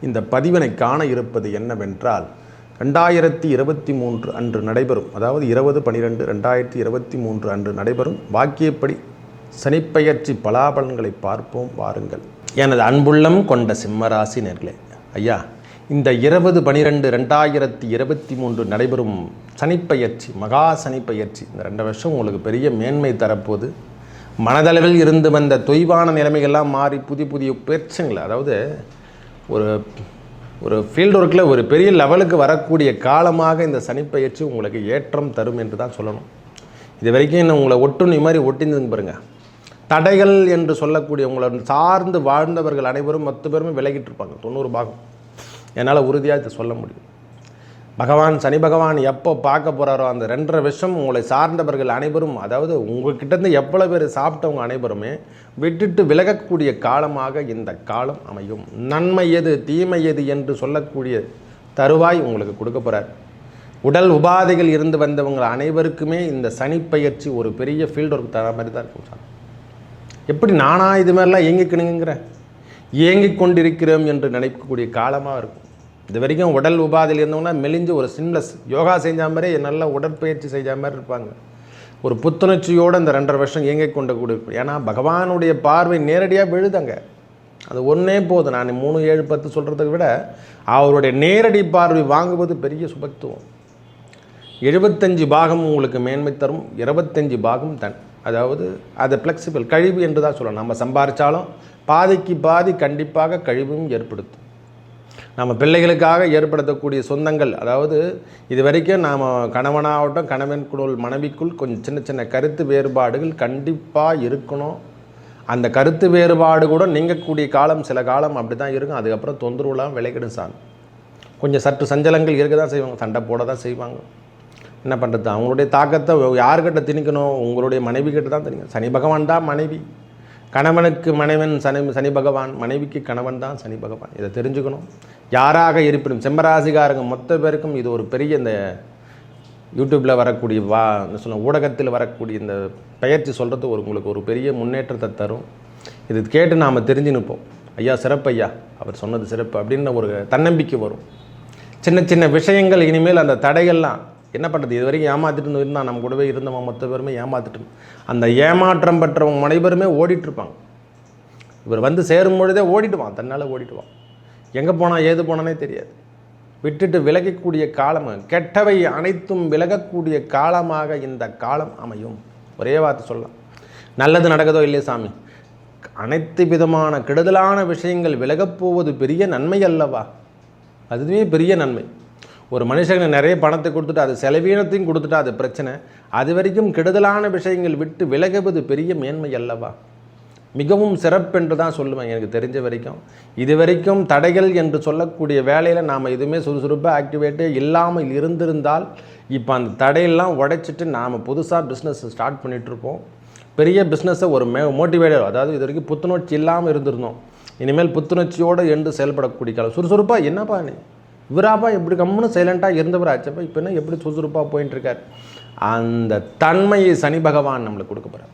இந்த பதிவினை காண இருப்பது என்னவென்றால் ரெண்டாயிரத்தி இருபத்தி மூன்று அன்று நடைபெறும் அதாவது இருபது பனிரெண்டு ரெண்டாயிரத்தி இருபத்தி மூன்று அன்று நடைபெறும் வாக்கியப்படி சனிப்பெயர்ச்சி பலாபலன்களை பார்ப்போம் வாருங்கள். எனது அன்புள்ளம் கொண்ட சிம்மராசி நேர்களே ஐயா இந்த இருபது பனிரெண்டு ரெண்டாயிரத்தி இருபத்தி மூன்று நடைபெறும் சனிப்பெயர்ச்சி மகா சனிப்பெயர்ச்சி இந்த ரெண்டு வருஷம் உங்களுக்கு பெரிய மேன்மை தரப்போகுது. மனதளவில் இருந்து வந்த தொய்வான நிலைமைகள்லாம் மாறி புதிய புதிய பேச்சங்களை அதாவது ஒரு ஒரு ஃபீல்டு ஒர்க்கில் ஒரு பெரிய லெவலுக்கு வரக்கூடிய காலமாக இந்த சனிப்பெயர்ச்சி உங்களுக்கு ஏற்றம் தரும் என்று தான் சொல்லணும். இது வரைக்கும் என்ன உங்களை ஒட்டுண்ணி மாதிரி ஒட்டிந்ததுங்க பாருங்கள் தடைகள் என்று சொல்லக்கூடிய உங்களை சார்ந்து வாழ்ந்தவர்கள் அனைவரும் மொத்த பேருமே விலகிட்டு இருப்பாங்க தொண்ணூறு பாகம். என்னால் உறுதியாக இதை சொல்ல முடியும். பகவான் சனி பகவான் எப்போ பார்க்க போகிறாரோ அந்த ரெண்டரை வருஷம் உங்களை சார்ந்தவர்கள் அனைவரும் அதாவது உங்ககிட்டேருந்து எவ்வளோ பேர் சாப்பிட்டவங்க அனைவருமே விட்டுட்டு விலகக்கூடிய காலமாக இந்த காலம் அமையும். நன்மை எது தீமை எது என்று சொல்லக்கூடிய தருவாய் உங்களுக்கு கொடுக்க போகிறார் உடல் உபாதைகள் இருந்து வந்தவங்க அனைவருக்குமே இந்த சனிப்பெயர்ச்சி ஒரு பெரிய ஃபீல்டு ஒர்க் தர மாதிரி தான் இருக்கும் சார். எப்படி நானா இது மாதிரிலாம் இயங்கிக்கணுங்கிற? இயங்கிக் கொண்டிருக்கிறோம் என்று நினைக்கக்கூடிய காலமாக இருக்கும். இது வரைக்கும் உடல் உபாதையில் இருந்தவங்கன்னா மெலிஞ்சு ஒரு சிம்லஸ் யோகா செஞ்ச மாதிரியே நல்லா உடற்பயிற்சி செஞ்ச மாதிரி இருப்பாங்க. ஒரு புத்துணர்ச்சியோடு இந்த ரெண்டரை வருஷம் இயங்கிக் கொண்டு கூட ஏன்னா பகவானுடைய பார்வை நேரடியாக விழுதாங்க. அது ஒன்றே போதும். நான் மூணு ஏழு பத்து சொல்கிறத விட அவருடைய நேரடி பார்வை வாங்குவது பெரிய சுபத்துவம். எழுபத்தஞ்சு பாகம் உங்களுக்கு மேன்மை தரும் இருபத்தஞ்சு பாகம் தன். அதாவது அது ஃப்ளெக்சிபிள் கழிவு என்று தான் சொல்லணும் நம்ம சம்பாரித்தாலும் பாதிக்கு பாதி கண்டிப்பாக கழிவும் ஏற்படுத்தும். நம்ம பிள்ளைகளுக்காக ஏற்படுத்தக்கூடிய சொந்தங்கள். அதாவது இது வரைக்கும் நாம் கணவனாகட்டும் கணவன் குடல் மனைவிக்குள் கொஞ்சம் சின்ன சின்ன கருத்து வேறுபாடுகள் கண்டிப்பாக இருக்கணும். அந்த கருத்து வேறுபாடு கூட நீங்கக்கூடிய காலம் சில காலம் அப்படி தான் இருக்கும். அதுக்கப்புறம் தொந்தரவுலாம் விளைக்கிடும் சார் கொஞ்சம் சற்று சஞ்சலங்கள் இருக்க தான் செய்வாங்க. சண்டை போட தான் செய்வாங்க. என்ன பண்ணுறது அவங்களுடைய தாக்கத்தை யார்கிட்ட திணிக்கணும்? உங்களுடைய மனைவி கிட்ட தான் திணிக்கணும். சனி பகவான் தான் மனைவி. கணவனுக்கு மனைவன் சனி சனி பகவான் மனைவிக்கு கணவன் தான் சனி பகவான். இதை தெரிஞ்சுக்கணும். யாராக இருப்பினும் செம்மராசிகாரங்க மொத்த பேருக்கும் இது ஒரு பெரிய இந்த யூடியூப்பில் வரக்கூடிய வா சொல்ல ஊடகத்தில் வரக்கூடிய இந்த பெயர்ச்சி சொல்கிறது ஒரு உங்களுக்கு ஒரு பெரிய முன்னேற்றத்தை தரும். இது கேட்டு நாம் தெரிஞ்சு நிற்போம். ஐயா சிறப்பு ஐயா அவர் சொன்னது சிறப்பு அப்படின்னு ஒரு தன்னம்பிக்கை வரும். சின்ன சின்ன விஷயங்கள் இனிமேல் அந்த தடைகள்லாம் என்ன பண்ணுறது இது வரைக்கும் ஏமாத்திட்டு இருந்தால் நம்ம கூடவே இருந்தவன் மொத்த பேருமே ஏமாத்திட்டு அந்த ஏமாற்றம் பெற்றவங்க அனைவருமே ஓடிட்டுருப்பாங்க இவர் வந்து சேரும் பொழுதே ஓடிடுவான். தன்னால் ஓடிடுவான். எங்கே போனால் ஏது போனானே தெரியாது. விட்டுட்டு விலகக்கூடிய காலம் கெட்டவை அனைத்தும் விலகக்கூடிய காலமாக இந்த காலம் அமையும். ஒரே வார்த்தை சொல்லலாம். நல்லது நடக்குதோ இல்லையே சாமி? அனைத்து விதமான கெடுதலான விஷயங்கள் விலகப்போவது பெரிய நன்மை அல்லவா? அதுவே பெரிய நன்மை. ஒரு மனுஷங்க நிறைய பணத்தை கொடுத்துட்டு அது செலவீனத்தையும் கொடுத்துட்டா அது பிரச்சனை. அது வரைக்கும் கெடுதலான விஷயங்கள் விட்டு விலகுவது பெரிய மேன்மை அல்லவா? மிகவும் சிறப்பென்று தான் சொல்லுவேன் எனக்கு தெரிஞ்ச வரைக்கும். இது வரைக்கும் தடைகள் என்று சொல்லக்கூடிய வேலையில் நாம் எதுவுமே சுறுசுறுப்பாக ஆக்டிவேட்டே இல்லாமல் இருந்திருந்தால் இப்போ அந்த தடையெல்லாம் உடைச்சிட்டு நாம் புதுசாக பிஸ்னஸ் ஸ்டார்ட் பண்ணிகிட்ருப்போம் பெரிய பிஸ்னஸை ஒரு மே மோட்டிவேட்டர் அதாவது இது வரைக்கும் புத்துணர்ச்சி இல்லாமல் இருந்திருந்தோம். இனிமேல் புத்துணர்ச்சியோடு என்று செயல்படக்கூடிய காலம். சுறுசுறுப்பாக என்னப்பா நீ? இவராப்பா எப்படி கம்முன்னு சைலண்ட்டாக இருந்தவர் ஆச்சப்பா இப்போ என்ன எப்படி சுறுசுறுப்பாக போயின்னு இருக்கார் அந்த தன்மையை சனி பகவான் நம்மளுக்கு கொடுக்க போகிறார்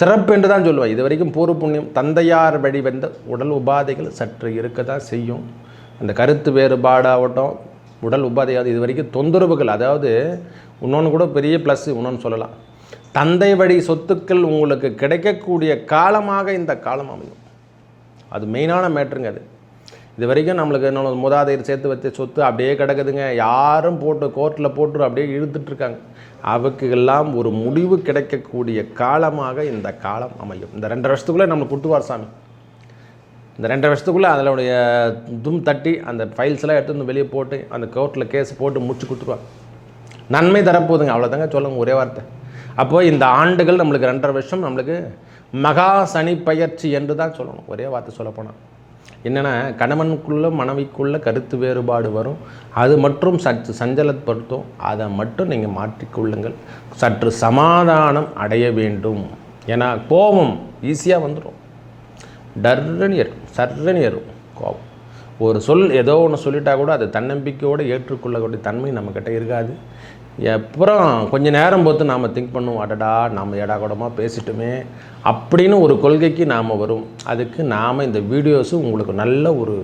சிறப்பு என்று தான் சொல்லுவேன் இது வரைக்கும் பூர்வ புண்ணியம் தந்தையார் வழி வந்த உடல் உபாதைகள் சற்று இருக்க தான் செய்யும். அந்த கருத்து வேறுபாடாகட்டும் உடல் உபாதையாவது இது வரைக்கும் தொந்தரவுகள். அதாவது இன்னொன்று கூட பெரிய ப்ளஸ் இன்னொன்று சொல்லலாம். தந்தை வழி சொத்துக்கள் உங்களுக்கு கிடைக்கக்கூடிய காலமாக இந்த காலம் அமையும். அது மெயினான மேட்ருங்க அது. இது வரைக்கும் நம்மளுக்கு நம்ம மூதாதையர் சேர்த்து வச்ச சொத்து அப்படியே கிடக்குதுங்க. யாரும் போட்டு கோர்ட்டில் போட்டு அப்படியே இழுத்துட்ருக்காங்க அவருக்கெல்லாம் ஒரு முடிவு கிடைக்கக்கூடிய காலமாக இந்த காலம் அமையும். இந்த ரெண்டரை வருஷத்துக்குள்ளே நம்ம கொடுத்துவார் சாமி. இந்த ரெண்டு வருஷத்துக்குள்ளே அதனுடைய தும் தட்டி அந்த ஃபைல்ஸ் எல்லாம் எடுத்து வந்து வெளியே போட்டு அந்த கோர்ட்டில் கேஸ் போட்டு முடிச்சு கொடுத்துருவாங்க. நன்மை தரப்போகுதுங்க. அவ்வளோதாங்க சொல்லுங்க ஒரே வார்த்தை. அப்போது இந்த ஆண்டுகள் நம்மளுக்கு ரெண்டரை வருஷம் நம்மளுக்கு மகா சனி பயிற்சி என்று தான் சொல்லணும். ஒரே வார்த்தை சொல்லப்போனால் என்னென்னா கணவனுக்குள்ள மனைவிக்குள்ள கருத்து வேறுபாடு வரும். அது மற்றும் சற்று சஞ்சலப்படுத்தும். அதை மட்டும் நீங்கள் மாற்றிக்கொள்ளுங்கள். சற்று சமாதானம் அடைய வேண்டும். ஏன்னா கோபம் ஈஸியாக வந்துடும் டர்ரன் ஏறும் சர்ரன் ஏறும் கோபம். ஒரு சொல் ஏதோ ஒன்று சொல்லிட்டா கூட அது தன்னம்பிக்கையோடு ஏற்றுக்கொள்ளக்கூடிய தன்மை நம்மக்கிட்ட இருக்காது. அப்புறம் கொஞ்ச நேரம் பொறுத்து நாம் திங்க் பண்ணுவோம். அடடா நாம் எடா கூடமாக பேசிட்டோமே அப்படின்னு ஒரு கொள்கைக்கு நாம் வரும். அதுக்கு நாம் இந்த வீடியோஸும் உங்களுக்கு நல்ல ஒரு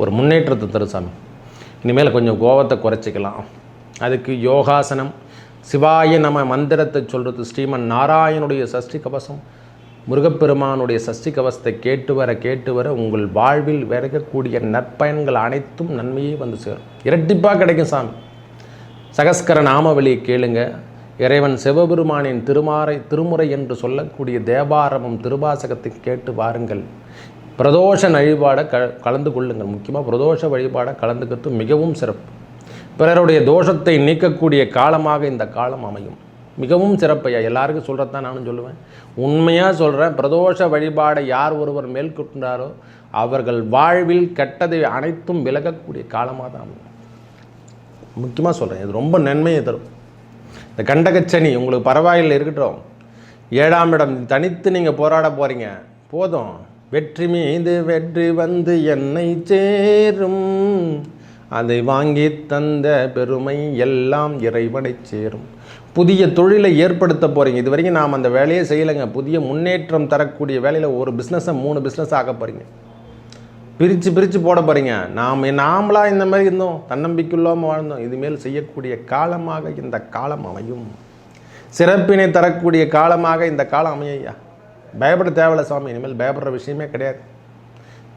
ஒரு முன்னேற்றத்தை தரும் சாமி. இனிமேல் கொஞ்சம் கோபத்தை குறைச்சிக்கலாம். அதுக்கு யோகாசனம் சிவாய நம மந்திரத்தை சொல்கிறது ஸ்ரீமன் நாராயணுடைய சஷ்டி கவசம் முருகப்பெருமானுடைய சஷ்டி கவசத்தை கேட்டு வர கேட்டு வர உங்கள் வாழ்வில் விறகக்கூடிய நற்பயன்கள் அனைத்தும் நன்மையே வந்து சேரும். இரட்டிப்பாக கிடைக்கும் சாமி. சகஸ்கர நாமவழியை கேளுங்க. இறைவன் சிவபெருமானின் திருமாறை திருமுறை என்று சொல்லக்கூடிய தேவாரமும் திருவாசகத்தை கேட்டு வாருங்கள். பிரதோஷ வழிபாட க கலந்து கொள்ளுங்கள். முக்கியமாக பிரதோஷ வழிபாட கலந்துக்கிறது மிகவும் சிறப்பு. பிறருடைய தோஷத்தை நீக்கக்கூடிய காலமாக இந்த காலம் அமையும். மிகவும் சிறப்பையா எல்லாருக்கும் சொல்கிறது தான் நானும் சொல்லுவேன். உண்மையாக சொல்கிறேன் பிரதோஷ வழிபாடை யார் ஒருவர் மேற்கொண்டாரோ அவர்கள் வாழ்வில் கெட்டதை அனைத்தும் விலகக்கூடிய காலமாக தான் அமையும். முக்கியமாக சொல்கிறேன் இது ரொம்ப நன்மையை தரும். இந்த கண்டகச்சனி உங்களுக்கு பரவாயில்லை இருக்கட்டும். ஏழாம் இடம் தனித்து நீங்கள் போராட போகிறீங்க போதும். வெற்றி மீது வெற்றி வந்து என்னை சேரும். அதை வாங்கி தந்த பெருமை எல்லாம் இறைவனை சேரும். புதிய தொழிலை ஏற்படுத்த போகிறீங்க இது வரைக்கும் நாம் அந்த வேலையை செய்யலைங்க. புதிய முன்னேற்றம் தரக்கூடிய வேலையில் ஒரு பிஸ்னஸை மூணு பிஸ்னஸ் ஆக போகிறீங்க பிரித்து பிரித்து போட போகிறீங்க நாம் நாமளாக இந்த மாதிரி இருந்தோம். தன்னம்பிக்கையில்லாமல் வாழ்ந்தோம். இதுமேல் செய்யக்கூடிய காலமாக இந்த காலம் அமையும். சிறப்பினை தரக்கூடிய காலமாக இந்த காலம் அமையா பயப்பட தேவையில்ல சுவாமி இனிமேல் பயப்படுற விஷயமே கிடையாது.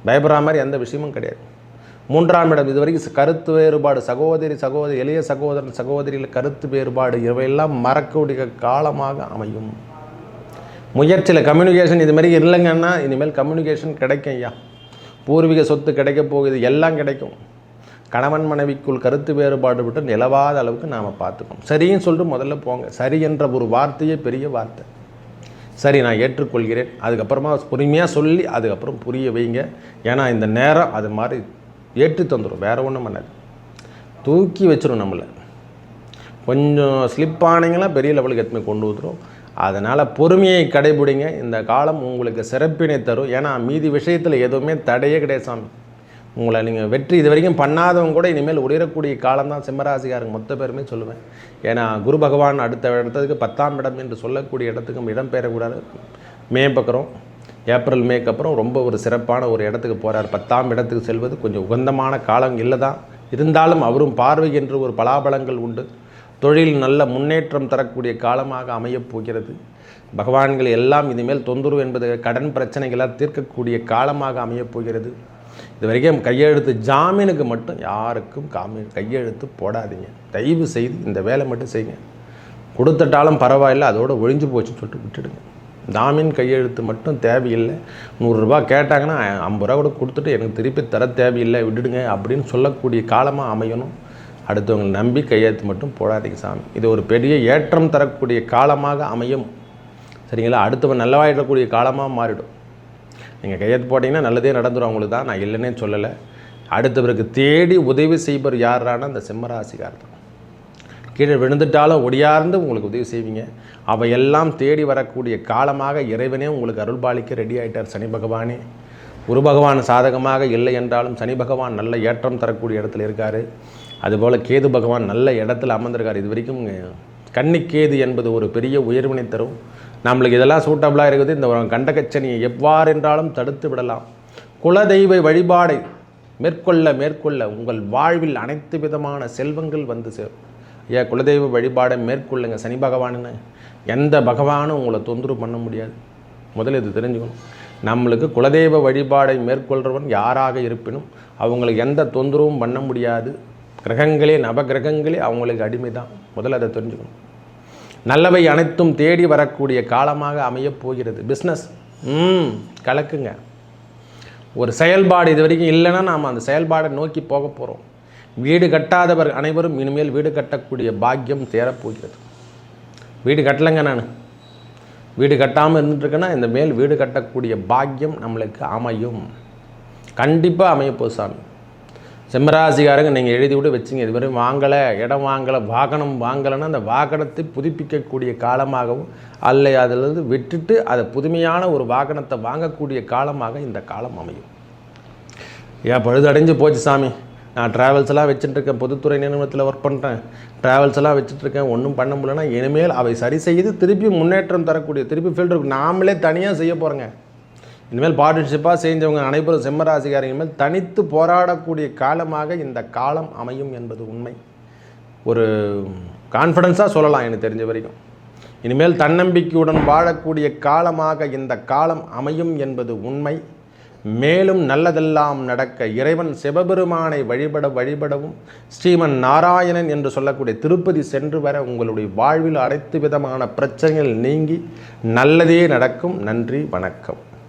பயப்படுற மாதிரி எந்த விஷயமும் கிடையாது. மூன்றாம் இடம் இதுவரைக்கும் கருத்து வேறுபாடு சகோதரி சகோதரி எளிய சகோதரன் சகோதரியில் கருத்து வேறுபாடு இவையெல்லாம் மறக்கக்கூடிய காலமாக அமையும். முயற்சியில் கம்யூனிகேஷன் இது மாதிரி இல்லைங்கன்னா இனிமேல் கம்யூனிகேஷன் கிடைக்கும் ஐயா பூர்வீக சொத்து கிடைக்க போகுது எல்லாம் கிடைக்கும். கணவன் மனைவிக்குள் கருத்து வேறுபாடு விட்டு நிலவாத அளவுக்கு நாம் பார்த்துக்கணும். சரின்னு சொல்லிட்டு முதல்ல போங்க. சரி என்ற ஒரு வார்த்தையே பெரிய வார்த்தை. சரி நான் ஏற்றுக்கொள்கிறேன். அதுக்கப்புறமா பொறுமையாக சொல்லி அதுக்கப்புறம் புரிய வைங்க. ஏன்னா இந்த நேரம் அது மாதிரி ஏற்றி தந்துடும் வேறு ஒன்றும் பண்ணாது. தூக்கி வச்சிடும் நம்மளை. கொஞ்சம் ஸ்லிப் ஆனீங்கன்னா பெரிய லெவலுக்கு எத்தனை கொண்டு வந்துடும் அதனால் பொறுமையை கடைபிடிங்க. இந்த காலம் உங்களுக்கு சிறப்பினை தரும். ஏன்னா மீதி விஷயத்தில் எதுவுமே தடையே கிடையாது சாமி. உங்களை நீங்கள் வெற்றி இது வரைக்கும் பண்ணாதவங்க கூட இனிமேல் உயரக்கூடிய காலம் தான் சிம்மராசிக்காரங்க. மொத்த பேருமே சொல்லுவேன். ஏன்னா குரு பகவான் அடுத்த இடத்துக்கு பத்தாம் இடம் என்று சொல்லக்கூடிய இடத்துக்கும் இடம் பெயரக்கூடாது. மே பக்கம் ஏப்ரல் மேக்கு அப்புறம் ரொம்ப ஒரு சிறப்பான ஒரு இடத்துக்கு போகிறார் பத்தாம் இடத்துக்கு செல்வது கொஞ்சம் உகந்தமான காலம் இல்லை தான் இருந்தாலும் அவரும் பார்வை என்று ஒரு பலாபலங்கள் உண்டு. தொழில் நல்ல முன்னேற்றம் தரக்கூடிய காலமாக அமையப் போகிறது. பகவான்கள் எல்லாம் இனிமேல் தொந்தரவு என்பது கடன் பிரச்சனைகளால் தீர்க்கக்கூடிய காலமாக அமையப் போகிறது. இது வரைக்கும் கையெழுத்து ஜாமீனுக்கு மட்டும் யாருக்கும் காமி கையெழுத்து போடாதீங்க. தயவு செய்து இந்த வேலை மட்டும் செய்யுங்க. கொடுத்துட்டாலும் பரவாயில்ல அதோட ஒழிஞ்சு போச்சுன்னு சொல்லிட்டு விட்டுடுங்க. ஜாமீன் கையெழுத்து மட்டும் தேவையில்லை. நூறுரூபா கேட்டாங்கன்னா ஐம்பது ரூபா கூட கொடுத்துட்டு எனக்கு திருப்பி தர தேவையில்லை விட்டுடுங்க அப்படின்னு சொல்லக்கூடிய காலமாக அமையணும். அடுத்தவங்களை நம்பி கையெழுத்து மட்டும் போடாதீங்க சாமி. இது ஒரு பெரிய ஏற்றம் தரக்கூடிய காலமாக அமையும். சரிங்களா? அடுத்தவன் நல்லவாயிடக்கூடிய காலமாக மாறிடும். நீங்கள் கையெழுத்து போட்டிங்கன்னா நல்லதே நடந்துடும் அவங்களுக்கு தான். நான் இல்லைன்னே சொல்லலை. அடுத்தவருக்கு தேடி உதவி செய்பவர் யாரான அந்த சிம்மராசிக்கார் தான் கீழே விழுந்துட்டாலும் ஒடியார்ந்து உங்களுக்கு உதவி செய்வீங்க. அவையெல்லாம் தேடி வரக்கூடிய காலமாக இறைவனே உங்களுக்கு அருள்பாலிக்க ரெடி ஆயிட்டார் சனி பகவானே. குரு பகவான் சாதகமாக இல்லை என்றாலும் சனி பகவான் நல்ல ஏற்றம் தரக்கூடிய இடத்துல இருக்கார். அதுபோல் கேது பகவான் நல்ல இடத்துல அமர்ந்திருக்கார். இது வரைக்கும் கன்னிக்கேது என்பது ஒரு பெரிய உயர்வினை தரும். நம்மளுக்கு இதெல்லாம் சூட்டபிளாக இருக்குது. இந்த கண்டகச்சனியை எவ்வாறென்றாலும் தடுத்து விடலாம். குலதெய்வ வழிபாடை மேற்கொள்ள மேற்கொள்ள உங்கள் வாழ்வில் அனைத்து விதமான செல்வங்கள் வந்து சேரும். ஐயா குலதெய்வ வழிபாடை மேற்கொள்ளுங்க. சனி பகவானுன்னு எந்த பகவானும் உங்களை தொந்தரவு பண்ண முடியாது. முதல்ல இது தெரிஞ்சுக்கணும். நம்மளுக்கு குலதெய்வ வழிபாடை மேற்கொள்கிறவன் யாராக இருப்பினும் அவங்களுக்கு எந்த தொந்தரவும் பண்ண முடியாது. கிரகங்களே நவகிரகங்களே அவங்களுக்கு அடிமை தான் முதல்ல அதை தெரிஞ்சுக்கணும். நல்லவை அனைத்தும் தேடி வரக்கூடிய காலமாக அமையப் போகிறது. பிஸ்னஸ் ம் கலக்குங்க. ஒரு செயல்பாடு இது வரைக்கும் இல்லைன்னா நாம் அந்த செயல்பாடை நோக்கி போக போகிறோம் வீடு கட்டாதவர் அனைவரும் இனிமேல் வீடு கட்டக்கூடிய பாக்கியம் தேரப்போகிறது. வீடு கட்டலைங்க நான். வீடு கட்டாமல் இருந்துட்டுருக்கேன்னா இந்த மேல் வீடு கட்டக்கூடிய பாக்கியம் நம்மளுக்கு அமையும். கண்டிப்பாக அமையப்போ சாமி. சிம்மராசிக்காரங்க நீங்கள் எழுதி விட வச்சுங்க. இதுவரை வாங்கலை இடம் வாங்கலை வாகனம் வாங்கலைன்னா அந்த வாகனத்தை புதுப்பிக்கக்கூடிய காலமாகவும் அல்ல அதிலிருந்து விட்டுட்டு அதை புதுமையான ஒரு வாகனத்தை வாங்கக்கூடிய காலமாக இந்த காலம் அமையும். ஏன் பழுதடைஞ்சு போச்சு சாமி? நான் ட்ராவல்ஸ்லாம் வச்சுட்டுருக்கேன் பொதுத்துறை நிறுவனத்தில் ஒர்க் பண்ணுறேன் ட்ராவல்ஸ் எல்லாம் வச்சுட்ருக்கேன் ஒன்றும் பண்ண முடியலன்னா இனிமேல் அவை சரி செய்து திருப்பி முன்னேற்றம் தரக்கூடிய திருப்பி ஃபீல்டு நாமளே தனியாக செய்ய போகிறோங்க இனிமேல் பார்ட்னர்ஷிப்பாக செஞ்சவங்க அனைவரும் சிம்மராசிக்காரங்க மேல் தனித்து போராடக்கூடிய காலமாக இந்த காலம் அமையும் என்பது உண்மை. ஒரு கான்ஃபிடென்ஸாக சொல்லலாம் எனக்கு தெரிஞ்ச வரைக்கும். இனிமேல் தன்னம்பிக்கையுடன் வாழக்கூடிய காலமாக இந்த காலம் அமையும் என்பது உண்மை. மேலும் நல்லதெல்லாம் நடக்க இறைவன் சிவபெருமானை வழிபட வழிபடவும் ஸ்ரீமன் நாராயணன் என்று சொல்லக்கூடிய திருப்பதி சென்று வர உங்களுடைய வாழ்வில் அனைத்து விதமான பிரச்சனைகள் நீங்கி நல்லதே நடக்கும். நன்றி வணக்கம்.